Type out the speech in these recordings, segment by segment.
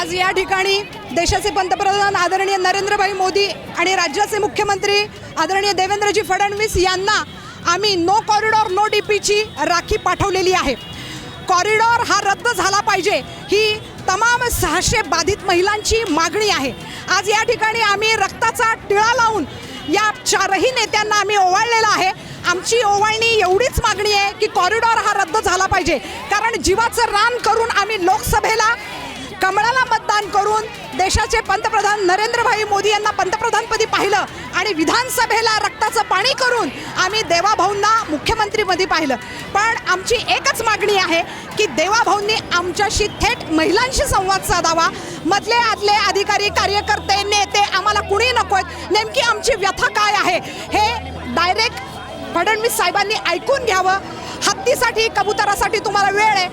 आज या ठिकाणी देशाचे पंतप्रधान आदरणीय नरेंद्रभाई मोदी आणि राज्याचे मुख्यमंत्री आदरणीय देवेंद्रजी फडणवीस यांना आम्ही नो कॉरिडॉर नो डीपीची राखी पाठवलेली आहे. कॉरिडॉर हा रद्द झाला पाहिजे ही तमाम सहाशे बाधित महिलांची मागणी आहे. आज या ठिकाणी आम्ही रक्ताचा टिळा लावून या चारही नेत्यांना आम्ही ओवाळलेला आहे. आमची ओवाळणी एवढीच मागणी आहे की कॉरिडॉर हा रद्द झाला पाहिजे. कारण जीवाचं रान करून आम्ही लोकसभेला कमळाला मतदान करून देशाचे पंतप्रधान नरेंद्रभाई मोदी यांना पंतप्रधानपदी पाहिलं आणि विधानसभेला रक्ताचं पाणी करून आम्ही देवाभाऊंना मुख्यमंत्रीपदी पाहिलं. पण आमची एकच मागणी आहे की देवाभाऊंनी आमच्याशी थेट महिलांशी संवाद साधावा. मधले आदले अधिकारी कार्यकर्ते नेते आम्हाला कुणी नको आहेत नेमकी आमची व्यथा काय आहे? हे डायरेक्ट फडणवीस साहेबांनी ऐकून घ्यावं. हत्तीसाठी कबुतरासाठी तुम्हाला वेळ आहे.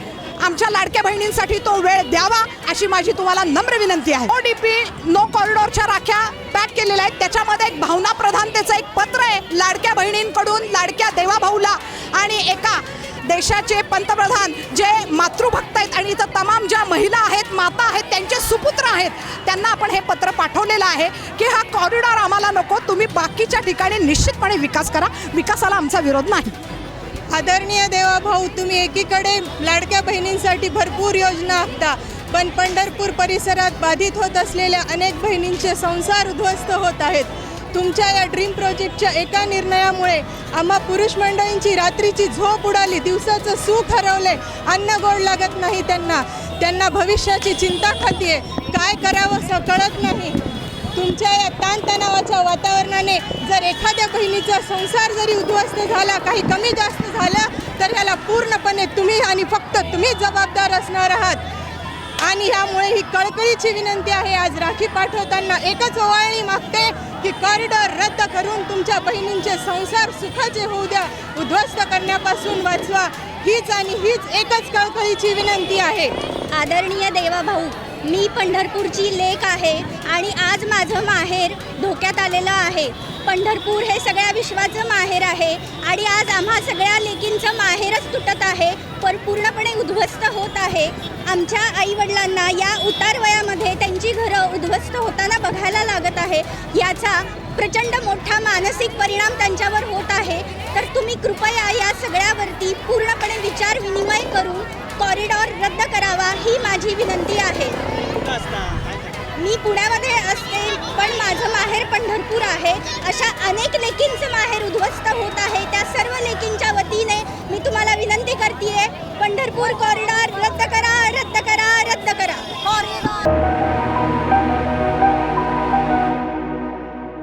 आमच्या लाडक्या बहिणींसाठी तो वेळ द्यावा अशी माझी तुम्हाला नम्र विनंती आहे. ओ डी पी नो कॉरिडॉरच्या राख्या पॅक केलेल्या आहेत. त्याच्यामध्ये एक भावना प्रधानतेचं एक पत्र आहे लाडक्या बहिणींकडून लाडक्या देवाभाऊला आणि एका देशाचे पंतप्रधान जे मातृभक्त आहेत आणि इथं तमाम ज्या महिला आहेत माता आहेत त्यांचे सुपुत्र आहेत त्यांना आपण हे पत्र पाठवलेलं आहे की हा कॉरिडॉर आम्हाला नको. तुम्ही बाकीच्या ठिकाणी निश्चितपणे विकास करा. विकासाला आमचा विरोध नाही. आदरणीय देवाभाऊ तुम्ही एकीकडे लाडक्या बहिणींसाठी भरपूर योजना आखता. पण पंढरपूर परिसरात बाधित होत असलेल्या अनेक बहिणींचे संसार उद्ध्वस्त होत आहेत. तुमच्या या ड्रीम प्रोजेक्टच्या एका निर्णयामुळे आम्हा पुरुष मंडळींची रात्रीची झोप उडाली दिवसाचं सुख हरवले अन्न गोड लागत नाही त्यांना. त्यांना भविष्याची चिंता खातीये. काय करावं असं कळत नाही. तुमच्या या ताणतणावाच्या वातावरणाने जर एखाद्या बहिणीचा संसार जरी उद्ध्वस्त झाला काही कमी जास्त झालं तर ह्याला पूर्णपणे तुम्ही आणि फक्त तुम्ही जबाबदार असणार आहात. आणि ह्यामुळे ही कळकळीची विनंती आहे. आज राखी पाठवताना एकच ओवाळणी मागते. की कॉरिडॉर रद्द करून तुमच्या बहिणींचे संसार सुखाचे होऊ द्या. उद्ध्वस्त करण्यापासून वाचवा. हीच आणि हीच एकच कळकळीची विनंती आहे. आदरणीय देवाभाऊ मी पंढरपूरची लेख आहे आणि आज माझं माहेर धोक्यात आलेलं आहे. पंढरपूर हे सगळ्या विश्वाचं माहेर आहे आणि आज आम्हा सगळ्या लेकींचं माहेरच तुटत आहे. पण पूर्णपणे उद्ध्वस्त होत आहे. आमच्या आईवडिलांना या उतार वयामध्ये त्यांची घरं उद्ध्वस्त होताना बघायला लागत आहे. याचा प्रचंड मोठा मानसिक परिणाम त्यांच्यावर होत आहे. तर तुम्ही कृपया या सगळ्यावरती पूर्णपणे विचार विनिमय करून कॉरिडॉर रद्द करावा ही माझी विनंती आहे. मी पुण्यामध्ये असते पण माझं माहेर पंढरपूर आहे. अशा अनेक लेकींचं माहेर उद्ध्वस्त होत आहे. त्या सर्व लेकींच्या माहिती आहे. पंढरपूर कॉरिडॉर रद्द करा.